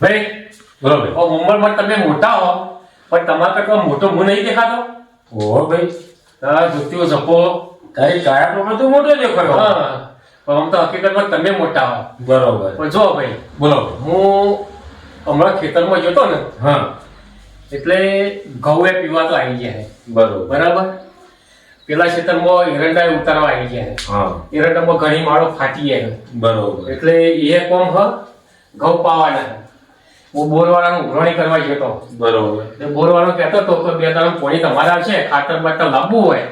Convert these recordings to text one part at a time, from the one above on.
ભાઈ બરોબર. ઉંમરમાં તમે મોટા હો પણ તમારા કરતા મોટો હું નહીં દેખાતો. ઓહો ભાઈ હા જુતીઓ ઝપો તારી કાયા પ્રમાણે તું મોટો દેખાયો હા પણ આમ તો હકીકતમાં તમે મોટા હો. બરોબર. પણ જો ભાઈ બોલો હું હમણાં ખેતરમાં જતો ને હા. એટલે ઘઉં એ પીવા તો આવી ગયા બરોબર. બરાબર? પેલા ખેતરમાં એરંડા ઉતારવા આવી ગયા હા. એરંડામાં ઘણી માળો ફાટી ગયા બરોબર. એટલે એ કોમ હ ઘઉં પાવાના. હું બોરવાળાનું ઉઘરાણી કરવા ગયો હતો બરોબર. એટલે બોરવાળો કહેતો હતો કે બે ત્રણ પોણી તમારા છે ખાતર બાતર લાવવું હોય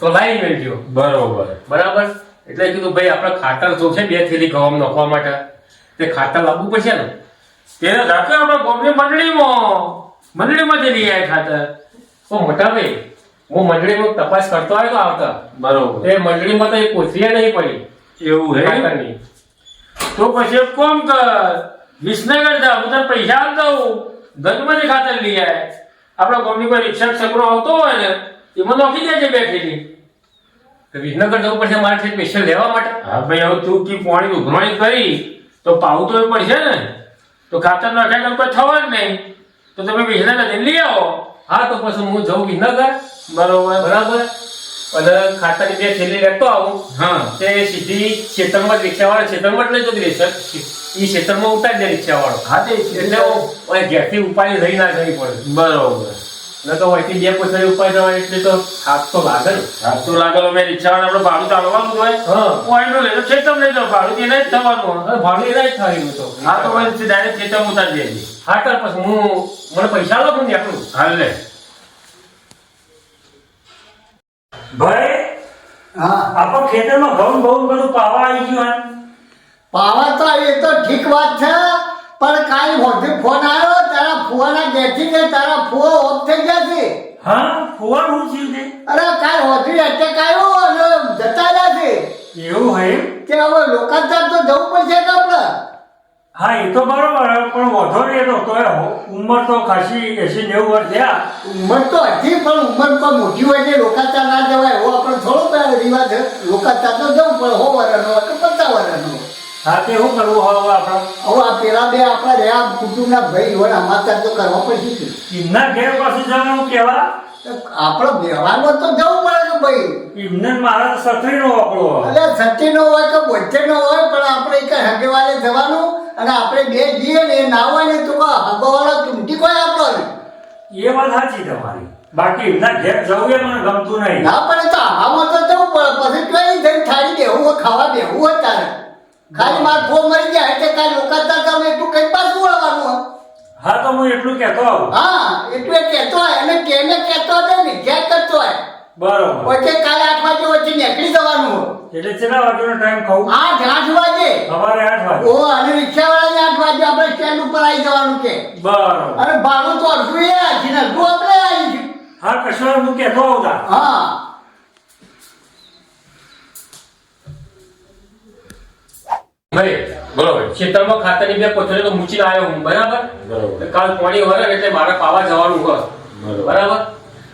તો લાવી મેળજો બરોબર. બરાબર? એટલે કીધું ભાઈ આપણે ખાતર જો છે બે થેલી ઘઉં નાખવા માટે. તે ખાતર લાવવું પડશે ને? તેને રાખ્યો આપણે ગોમની મંડળીમાં મંડળીમાંથી લઈ આવ્યા ખાતર. તો મોટા ભાઈ હું મંડળીમાં તપાસ કરતો આવ્યો તો આવતા. બરોબર. એ મંડળીમાં તો એ કોથળીએ નહીં પડી એવું હે? તો પછી કોમ કર. વિસનગર જા હું તને પૈસા આપ દઉં ગંજમાંથી ખાતર લઈ આવે આપણા ગોમની કોઈ રિક્ષા છકરો આવતો હોય ને, એમાં નોખી દેજે બે થેલી તો વિસનગર જવું પડશે મારે સ્પેશિયલ લેવા માટે? હા ભાઈ, હવે તું કી પાણી ઉઘરાણી કરી, તો પાવું તો એ પડશે ને. તો ખાતર નાખ્યા કોઈ જ નહીં. તો તમે વિસનગર લઈ આવો. હા, તો પછી હું જઉં વિસનગર. બરોબર, બરાબર. અને ખાતરની બે થેલી લેતો આવું હા. તે સીધી ખેતરમાં રિક્ષાવાળા ખેતરમાં જ લઈ જતી રહેશે એ ખેતરમાં ઉતારી દે હા તે એટલે હું ઓય ઘેરથી ઉપાડી લઈ ના જવી પડે. બરોબર. ન તો અહીંથી બે કોથળી ઉપાય જવાય એટલે તો હાથ તો લાગે ને હા તો લાગેલો મેં રિક્ષાવાળા આપણે ભાડું ચાલવાનું હોય. હા. પોઈન્ટ લઈ લો ખેતમ લઈ જાઓ ભાડું એને જ થવાનું ભાડું એના જ થાય તો. હા તો પછી ડાયરેક્ટ ઉતારી દેજે હા પછી હું મને પૈસા લો પણ આપણું હાલ લે. ભાઈ હા. આપણો ખેતરમાં ઘઉં બહુ બધું પાવા આવી ગયું પાવા તો એ તો ઠીક વાત છે પણ કાલ મોઢે ફોન આવ્યો તારા ફુવાના ઘેરથી કે તારા ફુવા ઓફ થઈ ગયા છે? હા ફુવાનું થયું છે? અરે કાલ હોજરી અટેક આવ્યો અને જતા રહ્યા છે? એવું હોય કે હવે લોકાચાર તો જવું પડશે કે આપણે? હા એ તો બરોબર પણ વધો નહીં તો તો ઉંમર તો ખાસી એસી નેવું વર્ષ થયા. ઉંમર તો હજી પણ ઉંમર તો મોટી હોય છે લોકાચાર ના જવાય. એવો આપણે થોડો પેલો રિવાજ લોકાચાર તો જવું પણ હો વરનો કે પચાસ વરનો હા તે શું કરવું હવે આપણે? હવે આ પેલા બે આપણા રહ્યા કુટુંબના ભાઈ હોય અમાચાર તો કરવા પડશે એમના ઘેર પાસે જવાનું કેવા? આપણે વ્યવહારમાં તો જવું પડે કે ભાઈ? એમને મારા સથરીનો આપણો એટલે સચ્ચી નો હોય કે બોચે નો હોય પણ આપણે કઈ હગેવાલે જવાનું અને આપણે બે જઈએ ને એ ના હોય ને તો હગવાળો ચૂંટી કોઈ આપણો એ વાત સાચી તમારી. બાકી એમના ઘેર જવું એ મને ગમતું નહીં. ના પણ તો આમાં તો જવું પડે. પછી કઈ જઈને થાળી બેહવું હોય ખાવા બેહવું હોય તારે. ખાલી માર ફો મરી જાય એટલે કાંઈ લોકાતા તમે એટલું કઈ પાછું વળવાનું હોય? હા તો હું એટલું કહેતો આવું. હા એટલું કહેતો હોય અને કેને કહેતો હોય ને ઘેર કરતો હોય. બરોબર. વચ્ચે કાલે આઠ વાગે વચ્ચે નીકળી જવાનું એટલે કેટલા વાગ્યાનો ટાઈમ કહું? આઠ આઠ વાગે? સવારે આઠ વાગે. ઓ અને રિક્ષાવાળાને આઠ વાગે આપણે સ્ટેન્ડ ઉપર આવી જવાનું કે. બરોબર. અરે ભાડું તો અડધું એ છે ને આપણે આવી હા કશો હું કહેતો આવું હા. ભાઈ બરોબર. ખેતરમાં ખાતરની બે કોથળી તો મૂકીને આવ્યો હું બરાબર? બરોબર. કાલ પાણી વરે એટલે મારે પાવા જવાનું હોય. બરોબર. બરાબર?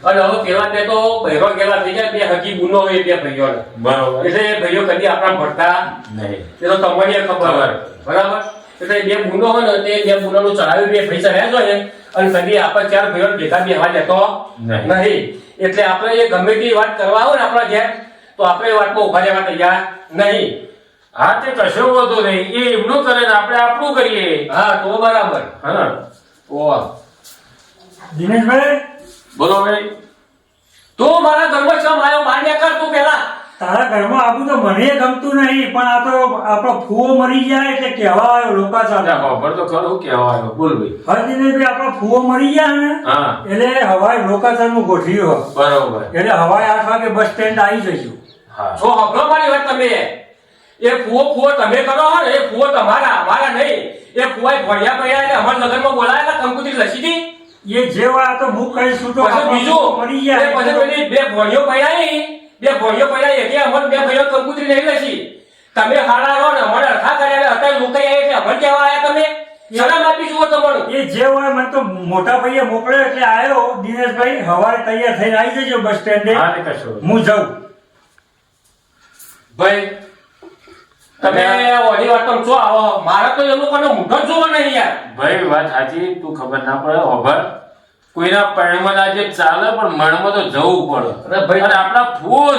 અને હવે પેલા બે તો ભૈરો ગેલા થઈ ગયા બે હકી ગુનો હોય બે ભાઈઓ બરાબર. એટલે ભાઈઓ કદી આપણા ભરતા નહીં. એ તો તમને ખબર હોય. બરાબર? એટલે બે ગુનો હોય ને તે બે ગુનાનું ચડાવ્યું બે ભાઈ ચડ્યા જ હોય ને અને કદી આપણે ચાર ભાઈઓ ભેગા બેહવા દેતો નહીં. નહીં. એટલે આપણે એ ગમે તે વાત કરવા હોય ને આપણા ઘેર તો આપણે વાતમાં ઊભા રહેવા તૈયાર નહીં. હા તે કશો વધુ નહીં એ એમનું કરે ને આપણે આપણું કરીએ. હા તો બરાબર. હા. ઓહ દિનેશભાઈ? બોલો ભાઈ. તો મારા ઘરમાં ચમ આવ્યો બહાર કર તું પેલા તારા ઘરમાં આવું તો મને ગમતું નહીં પણ આ તો આપણો ફૂવો મરી જાય એટલે કહેવા આવ્યો લોકા સાથે ખબર તો ખરો કેવા આવ્યો. બોલ ભાઈ. હા દિનેશભાઈ આપણો ફૂવો મરી ગયા ને હા. એટલે હવાઈ લોકાચારનું ગોઠવ્યું બરોબર. એટલે હવાઈ આઠ વાગે બસ સ્ટેન્ડ આવી જઈશું. હા. છો હકલો મારી વાત તમે? એ ફુવો ફુવો તમે કરો હો એ ફુવો તમારા અમારા નહીં. એ ફુવાય ભણ્યા પડ્યા એટલે અમારા લગ્નમાં બોલાયેલા કંકુતરી લસી હતી એ જે વાળા આ તો હું કહીશું તો પછી બીજું મરી એ પછી પેલી બે ભણ્યો પડ્યા બે ભણ્યો પડ્યા એટલે અમારે બે ભાઈઓ કંકુતરી નહીં લસી. તમે હારા રહો ને અમારે અડધા કર્યા અત્યારે મુકાઈ આવ્યા એટલે અમર કેવા આવ્યા તમે? શરમ આપી જુઓ તમારું. એ જે હોય મને તો મોટા ભાઈએ મોકલ્યો એટલે આવ્યો દિનેશભાઈ હવારે તૈયાર થઈને આવી જજો બસ સ્ટેન્ડે. હું જાઉં. ભાઈ તમે ઓલી વાત તમે જો આવો. મારે તો એ લોકોને મુઠો જોવો નહીં યાર. ભાઈ વાત સાચી તું ખબર ના પડે ઓભર કોઈના પરણમાં આજે ચાલે પણ મણમાં તો જવું પડે. અરે ભાઈ- આપણા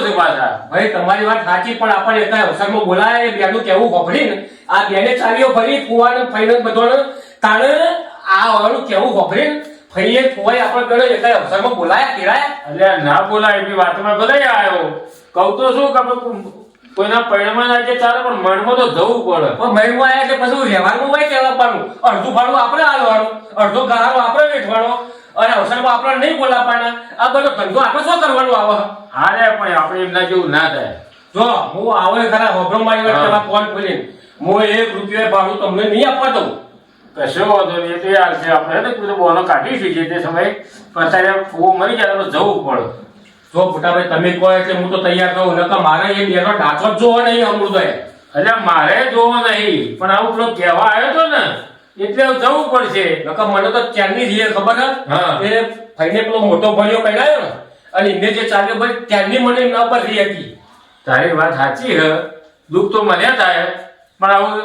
છે પાછા. ભાઈ તમારી વાત સાચી પણ આપણે એકા અવસરમાં બોલાય. બેનું કેવું ને આ બેને ચાલીઓ ફરી ફુવાને ફઈને બધો તાણે આ વાળું કેવું ને ફઈએ ફુવાય આપણે ગણો એકા અવસરમાં બોલાય કેરાય? અલ્યા ના બોલાય એવી વાતમાં ભલે આવ્યો. કહું તો શું કે કોઈના પરિણામ આજે ચાલે પણ મનમાં તો જવું પડે. પણ મનમાં આવ્યા એટલે પછી વ્યવહારમાં કહેવા પાડું. અડધું ભાડું આપણે હાલવાનું. અડધો ગાળો આપણે વેઠવાનો. અને અવસરમાં આપણે નહીં બોલાવવાના. આ બધો ધંધો આપણે શું કરવાનું આવે? હારે પણ આપણે એમના જેવું ના થાય. જો હું આવે ખરા હોભરો મારી વાત. પેલા ફોન ખોલીને? હું એક રૂપિયા ભાડું તમને નહીં આપવા દઉં. કશો વાંધો નહીં તો યાર છે. આપણે બોનો કાઢી શકીએ તે સમયે. અત્યારે ફૂવો મરી જાય તો જવું પડે. જો ફૂટાભાઈ તમે કહો એટલે હું તો તૈયાર થઉં નકર મારે એ બેનો ઢાંચો જ જોવો નહીં અમૃતભાઈ. એટલે મારે જોવો નહીં પણ આવું પેલો કહેવા આવ્યો તો ને એટલે જવું પડશે. નકર મને તો ત્યારની રીએ ખબર હા. હે. એ ભાઈને પેલો મોટો ભણ્યો પહેરાયો ને અને એને જે ચાલ્યો ભાઈ ત્યારની મને ન પર રી હતી. તારી વાત સાચી હે. દુઃખ તો મને થાય પણ આવું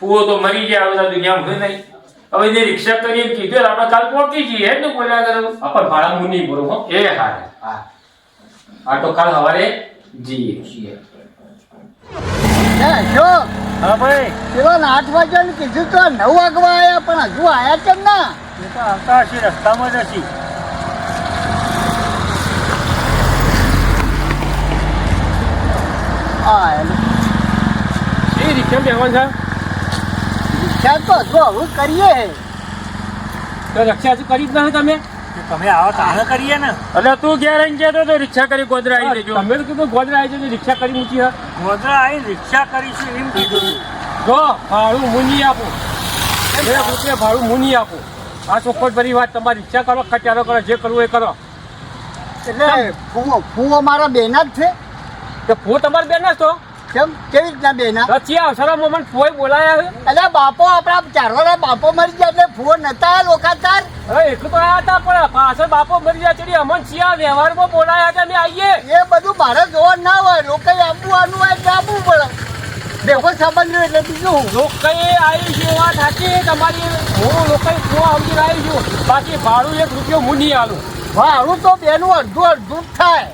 પૂવો તો મરી ગયા દુનિયામાં હોય નહીં. હવે જે રિક્ષા કરીને કીધું આપણે કાલ પહોંચી જઈએ ને બોલ્યા કરો આપણ ભાડા હું નહીં બોલું હો. એ હા હા. આ તો કાલ હવારે જી છીએ જો શું? હા ભાઈ પેલો ને આઠ વાગ્યાનું કીધું તો નવ વાગવા આવ્યા પણ હજુ આવ્યા કેમ ના? એ તો આવતા હશે રસ્તામાં જ હશે. એ રિક્ષા બેવાનું છે? રિક્ષા તો હજુ હવે કરીએ. તો રક્ષા હજુ કરી જ નથી તમે? તમે આવો તારે કરીએ ને. એટલે તું ઘેર આવીને જતો તો રિક્ષા કરી ગોદરા આવી જજો. તમે કીધું ગોદરા આવી જજો રિક્ષા કરી મૂકી હા. ગોધરા આવી રિક્ષા કરીશું એમ કીધું. જો ભાડું હું નહીં આપું. એક રૂપિયા ભાડું હું નહીં આપું. આ ચોખ્ખોટ ભરી વાત તમારી રિક્ષા કરો ખટારો કરો જે કરવું એ કરો. એટલે ફૂવો ફૂવો મારા બેના જ છે. તો ફૂ તમારા બેન જ તો. કેમ? કેવી રીતના બેના? પછી અવસરો મોમન ફોય બોલાયા એટલે બાપો આપણા ચારવાના બાપો મરી ગયા એટલે ફોન નતા લોકાચાર એટલું તો આયા હતા પણ પાછળ બાપો મરી ગયા ચડી અમન ચિયા વ્યવહારમાં બોલાયા હતા? અમે આવીએ એ બધું મારે જોવા ના હોય લોકો આપવું આનું હોય એટલે આપવું પડે. દેખો સંબંધ એટલે બીજું લોકોએ આવી છે વાત સાચી તમારી. હું લોકોએ ફો સમજી આવી છું. બાકી ભાડું એક રૂપિયો હું નહીં આલું. ભાડું તો બેનું અડધું અડધું જ થાય.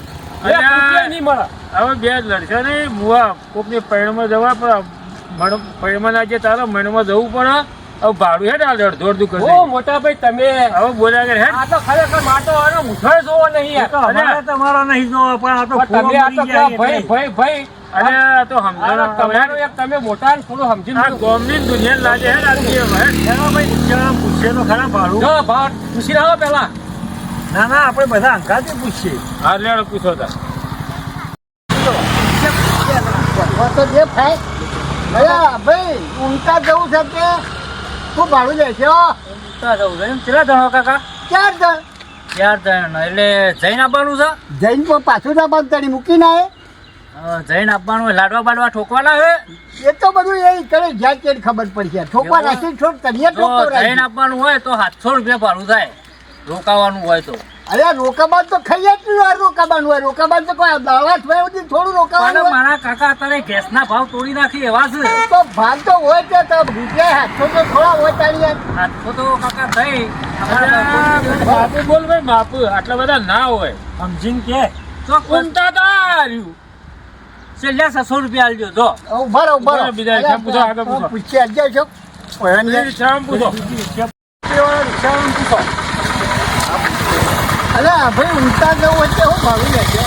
હવે બે લડશો નહીં. મુવા કોકની પૈણમાં જવા પણ પૈણમાં ના જે તારે મણમાં જવું પડે. હવે ભાડું હેડ આ અડધું અડધું ઓ મોટા ભાઈ તમે હવે બોલ્યા કે હેડ આ તો ખરેખર માટો આનો મુઠો જોવો નહીં તો તમારો નહીં જોવો પણ આ તો તમે આ તો ભાઈ ભાઈ ભાઈ અને તો સમજાણો તમારો એક તમે મોટા ને થોડું સમજી આ ગોમની દુનિયા લાગે હેડ ભાઈ. પૂછીએ તો ખરા ભાડું. જો ભાવ પૂછી આવો પેલા ના ના આપણે બધા અંકાથી પૂછીએ. હા લેડો પૂછો તા. તો જે થાય. અલ્યા ભાઈ ઊંઘતા જવું છે કે શું ભાડું લેશે હો? કેટલા જણો કાકા? ચાર જણ. ચાર જણ. એટલે જૈન આપવાનું છે? જૈન પણ પાછું ના બાંધતાની મૂકીને આવે જૈન આપવાનું હોય લાડવા બાડવા ઠોકવાના છે એ તો બધું એ કરે જ્યાં ખબર પડશે ઠોકવા? રાખી છોડ કરીએ તો ઠોકતો આપવાનું હોય તો સાતસો રૂપિયા ભાડું થાય. રોકાવાનું હોય તો. અરે રોકાબાદ તો ખાઈ જ નહીં રોકાબાન હોય. રોકાબાદ તો કોઈ દાળા થાય સુધી થોડું રોકાવાનું મારા કાકા અત્યારે ગેસના ભાવ તોડી નાખી એવા છે. તો ભાગ તો હોય છે તો રૂપિયા હાથો તો થોડા હોય તારી હાથો તો કાકા થઈ. બાપુ બોલ ભાઈ બાપુ આટલા બધા ના હોય. સમજીને કે. તો કુંતા તાર્યું છેલ્લા છસો રૂપિયા આલજો તો ઊભા રહો, ઊભા રહો. બીજા પૂછો, આગળ પૂછો. પૂછી આલજો છો. પૂછો. પૂછો. અરે ભાઈ ઊંઘતા જવું તો હું ભાડું લેજો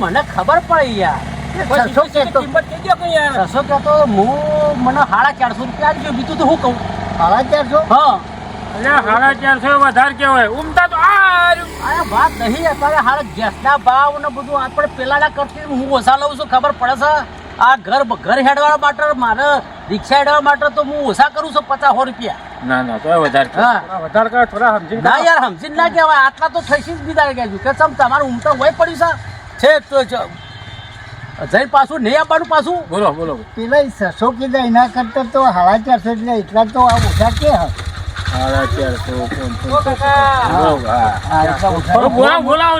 મને ખબર પડી યાર. છસો કહેતો. કે યાર? છસો કે તો હું મને સાડા ચારસો રૂપિયા આલજો બીજું તો હું કહું? સાડા ચારસો? હા. સાડા ચારસો વધારે કેવાય ઉમતા તો આ રહ્યું. વાત નહીં અત્યારે હાલ ગેસના ભાવ ને બધું આપણે પેલાના કરતી હું ઓછા લઉં છું ખબર પડે છે? આ ઘર ઘર હેડવા માટે મારે રિક્ષા હેડવા માટે તો હું ઓછા કરું છું પચાસ સો રૂપિયા. ના ના તો વધારે હા. વધારે કરો થોડા સમજીને ના યાર સમજી ના કહેવાય. આટલા તો થઈશી જ કહેજો કે ચમ તમારું ઊંઘતા હોય પડ્યું છે. છે તો જઈને પાછું નહીં આપવાનું પાછું. બોલો બોલો પેલા છસો કીધા એના કરતા તો સાડા ચારસો એટલે એટલા તો આ ઓછા કે સાડા ચારસો બોલાવો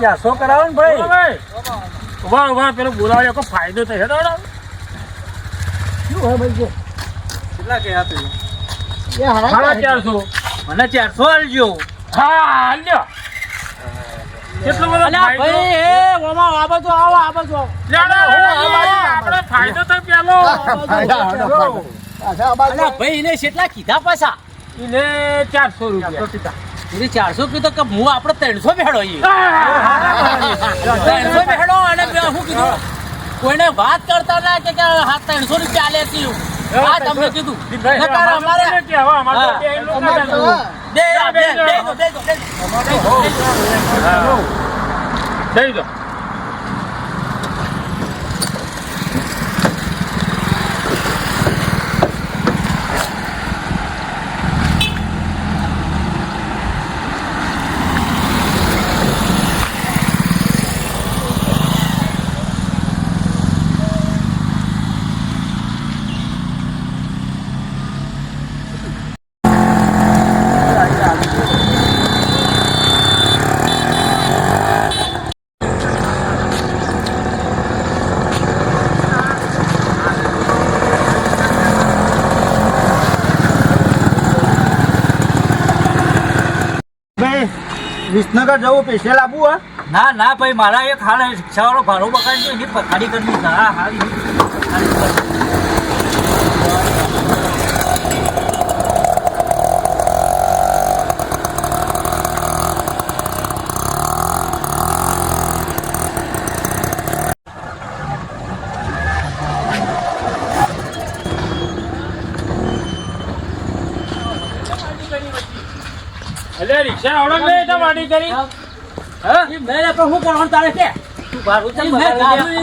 ચારસો કરાવો ને. ભાઈ. ઊભા ઊભા પેલો બોલાવો કોઈ ફાયદો થશે તો શું હોય ભાઈ કેટલા એ હારા સાડા ચાર. ચારસો. મને ચારસો આલજો. હા હાલ્યો કેટલો બધો ફાયદો? ભાઈ એ ઓમાં આ બાજુ આવો આ બાજુ આવો. લેડો, હું આ બાજુ આપણે ફાયદો તો પેલો ભાઈ એને કેટલા કીધા પાછા? એને ચારસો રૂપિયા. એને ચારસો કીધો કે હું આપણે ત્રણસો બેડો ત્રણસો બેડો અને શું કીધું કોઈને વાત કરતા ના કે હા ત્રણસો રૂપિયા આલે છે હા તમને કીધું અમારે હા. હા. દે. હા. દઈ દો વિસનગર જવું પેશિયલ આપવું હા ના ના, ભાઈ, મારા એક હાલ રિક્ષાવાળો ભાડો બગાડી એની પથારી કરવી હા હા એટલે રિક્ષા આવડે લે તો વાડી કરી હા? પણ કરવાનું તારે કે?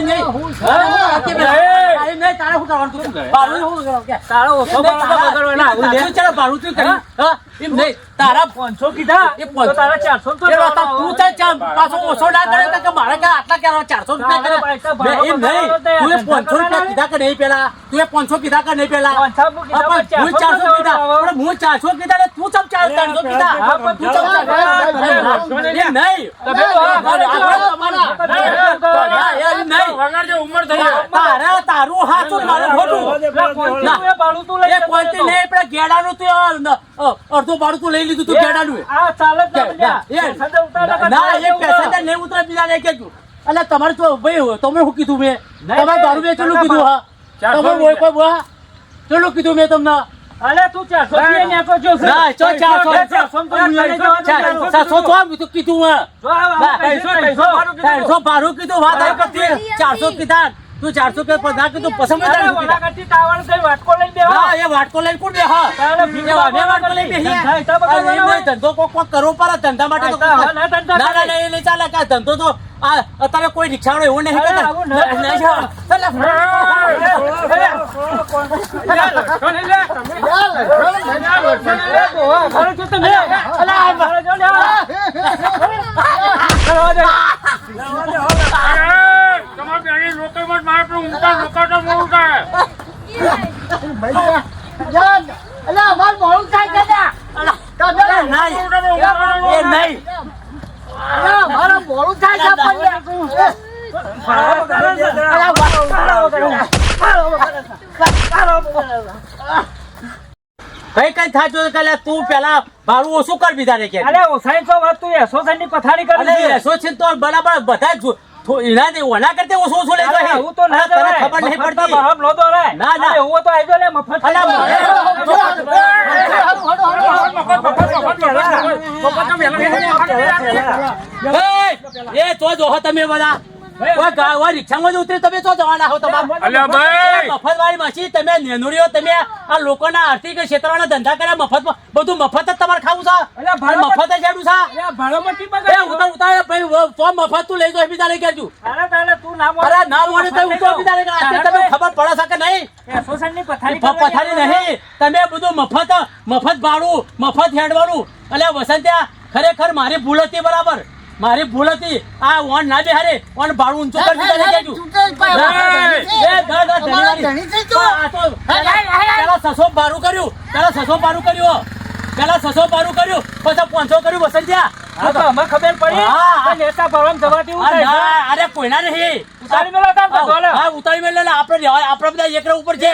નહીં. હા? કે એ! તારે શું કરવાનું તું? કે? તારા- તારું ચાલો ભાડું તું કરી. હા? એમ નહીં, તારા પાંચસો કીધા એ તું પાછો ઓછો ના કરે કે મારે કે આટલા કે ચારસો રૂપિયા કરે એમ નહીં તું એ પાંચસો રૂપિયા કીધા કે નહીં પેલા તું એ પાંચસો કીધા કે નહીં પેલા હા, પણ હું ચારસો કીધા પણ હું તું ચમ ચાર ત્રણસો કીધા તું? ચમ એમ નહીં. એમ નહીં. વગાડજો ઉંમર થઈ તારે તારું હાચું મારું ખોટું. ના. એ પોઈન્ટથી નહીં, પેલા ગેડાનું તું અ, ન, અ, અડધું ભાડું તું લઈ લીધું તું ગેડાનું એ. ના, એ- ના, એ પેસેન્જર નહીં ઉતરે બીજા ને કહેજો. અલા, તમારે તો ભાઈ તમે શું કીધું મેં? તમારે દારૂ વેચેલું કીધું હા? તમે કોઈ કોઈ ચેટલું કીધું મેં તમને? ના ચો ચારસો ચાર- સાતસો તો આમ કીધું હા. ત્રણસો ભાડું કીધું વાત આવી કરતી. ચારસો કીધા. તું ચારસો કે પચાસ કીધું પસંદ હા એ વાટકો લઈને કોણ હા એ વાટકો લઈને એમ ધંધો કોક કોક કરવો પડે ધંધા માટે તો ના ના ના એ લઈ ચાલે કે ધંધો તો આ અત્યારે કોઈ રિક્ષાવાળો એવું નહીં કે આવું નહીં. નહીં છે. અલા, તમારે પેલી લોકોમાં જ મારે પેલું ઊંઘતા રોકાતા મોડું થાય અલા અમાર મોડું થાય. એ અલા, અમારે મોડું થાય આપણને. કઈ કઈ થાચો કે લે તું પેલા મારું ઓછું કર બીજા ને કે અરે ઓસાઈ તો વાત તું એસો ની પથારી કરી. એસો છે તો બરાબર બધા એના દે ઓના કરતે ઓછું ઓછું લેતો હે. હું તો ના તને ખબર નહીં પડતી બહાર નો રે ના, ના. હું તો આઈ જો લે મફત અલા, મફત એ તો જોહો તમે બધા રિક્ષામાં જ ઉતરી તમે તો જવાના હો તમારે? મફતવાળી માસી તમે નેનુડીઓ તમે આ લોકોના આર્થિક ક્ષેત્રના ધંધા કર્યા મફતમાં બધું મફત જ તમારે ખાવું છે? મફત જ હેડું છે? અરે ભાડોમાંથી એ બગાડ્યું. ઉતાર ઉતાર ભાઈ તો મફત તું લઈ જાવ બીજા લઈ ગયો તારે તારે તું ના બોલ. અરે ના મોડે તો ઉતાર બીજા લઈ ગયા આજે તમે ખબર પડે છે કે નહીં? એસો પથારી પથારી નહીં. તમે બધું મફત મફત ભાડું મફત હેડવાનું. એટલે વસંત્યા ખરેખર મારી ભૂલ હતી બરાબર. મારી ભૂલ હતી. આ ઓન ના બેહારે ઓન ભાડું ઊંચું કરી દીધા તો પેલા સસો બારું કર્યું. પેલા સસો બારું કર્યું પેલા સસો બારું કર્યું પછી પાંચસો કર્યું વસંતિયા ખબર પડી? અરે કોઈના નહીં. ઉતારી મેલો ઉતારી રહેવાય, બધા એકરા ઉપર છે.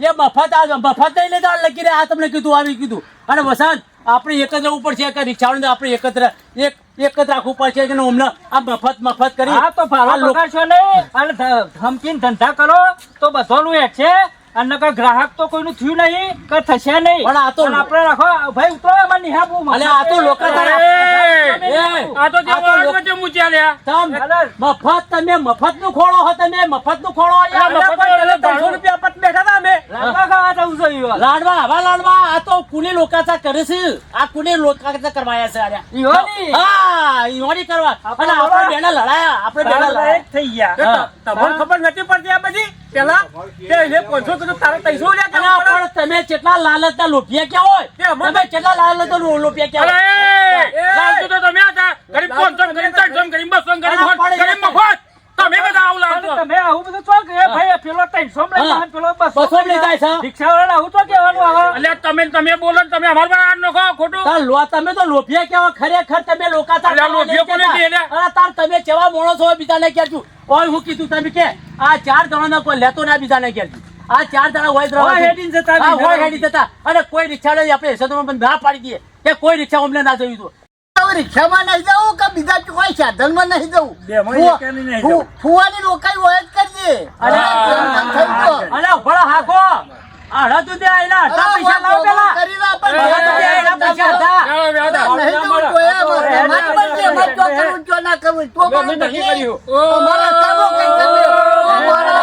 એ મફત આ મફત નહીં લેતા લખી રહ્યા આ તમને કીધું આવી કીધું. અને વસંત આપણે એકત્ર ઉપર છે કે રિક્ષાવાળાને આપણે એકત્ર એક એક જ રાખવું પડશે કે અમને આ મફત મફત કરી. હા તો ફાળો પગારશો નહીં. અને ધમકીને ધંધા કરો તો બધોનું એ છે. અને ગ્રાહક તો કોઈનું થયું નહીં કે થશે નહીં પણ આ તો- આપણે રાખો ભાઈ ઉતરો એમાં નિહાબુ અલે આ તો લોકો તારા- એ, એ, આ તો જે આ તો લોકો- વચ્ચે મૂક્યા લ્યા. મફત તમે મફતનું ખોળો હો તમે મફતનું ખોળો યાર. અરે મફત પણ નું ત્રણસો રૂપિયા પત બેઠા હતા અમે લાડવા વાર. લાડવા આ તો કુલી લોકાચા કરે છે આ કુલી લોકાચા કરવાયા છે આર્યા. ઈહોની? હા ઈહોની કરવા અને આપણે બેના લડાયા આપણે બેના લડાયા થઈ ગયા. તમને ખબર નથી પડતી એને પાંચસો તારે પણ તમે કેટલા લાલચના લોભિયા ક્યાં હોય? તમે કેટલા લાલચના લો- લોપિયા ક્યાં હોય એ, લાલચુ તો તમે હતા. ગરીબ પાંચસો, ગરીબ ચારસો, ગરીબ બસો, ગરીબ અલા, સો, પણ ગરીબ મફત. તમે બધા આવું લાલચો. તમે આવું બધું છો કે ભાઈ પેલો ત્રણસો માં લઈ હા. જાય, પેલો બસો બસો લઈ જાય છે. રિક્ષાવાળાને આવું તો કહેવાનું આવે અલ્યા તમે તમે બોલો તમે અમારા પર હાથ નાખો, ખોટું. તાર લો- તમે તો લોભિયા કેવા ખરેખર તમે કોને કહે અરે તાર તમે કેવા માણસ હોય બીજાને કહેજો ઓય હું કીધું તમે કે આ ચાર જણાના કોઈ લેતો ના બીજાને કહેજો આ ચાર જણા હોય જતા હેડી જતા. અને કોઈ રિક્ષા આપણે બંધ ના પાડી દઈએ કે કોઈ રિક્ષા અમને ના જોયું તો. રિક્ષામાં નહીં જવું કે બીજા કોઈ સાધનમાં નહીં જવું. ફુવાની રોકાઈ હોય જ કરજે. અને હાકો તું ત્યાં અડધા પૈસા લાવો પેલા કરી પણ દે પૈસા. નહીં જવું જોઈએ પણ તો કરવું, તો ના કરવું. તો અમે કર્યું. અમારે કરવું, કંઈ કરવું. અમારે-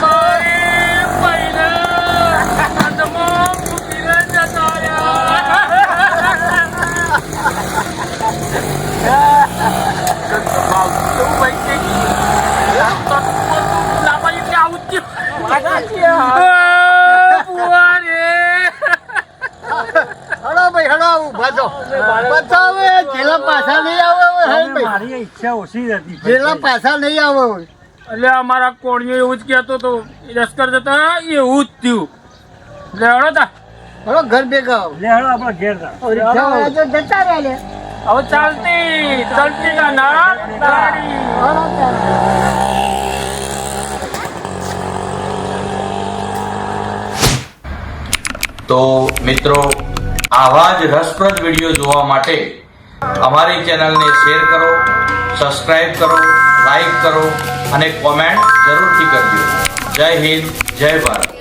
મારી બહેને હાથમાં મૂકીને જતા રહ્યા. કેવું ભાઈ છે? તો તું લાપાઈ કે આવું જ થયું. એ, બુઆ રે. હળો ભાઈ, હળો, ઊભા થો. બતાવો, એ જેલા પાછા નહીં આવે હવે, હે ભાઈ. મારી ઈચ્છા ઓછી હતી જેલા પાછા નહીં આવે એટલે અમારા કોણીઓ એવું જ કહેતો તો લશ્કર જતા એવું જ થયું. એટલે હળો તા. હળો, ઘર ભેગા આવો. લે હેડો આપણે ઘેર જા. રિક્ષાવાળા તો જતા રહ્યા લે. હવે ચાલતી ચાલતી ના ના તાળી તો મિત્રો આવા જ રસપ્રદ વીડિયો જોવા માટે અમારી ચેનલને શેર કરો. સબસ્ક્રાઇબ કરો લાઈક કરો અને કોમેન્ટ જરૂરથી કરજો. જય હિન્દ જય ભારત.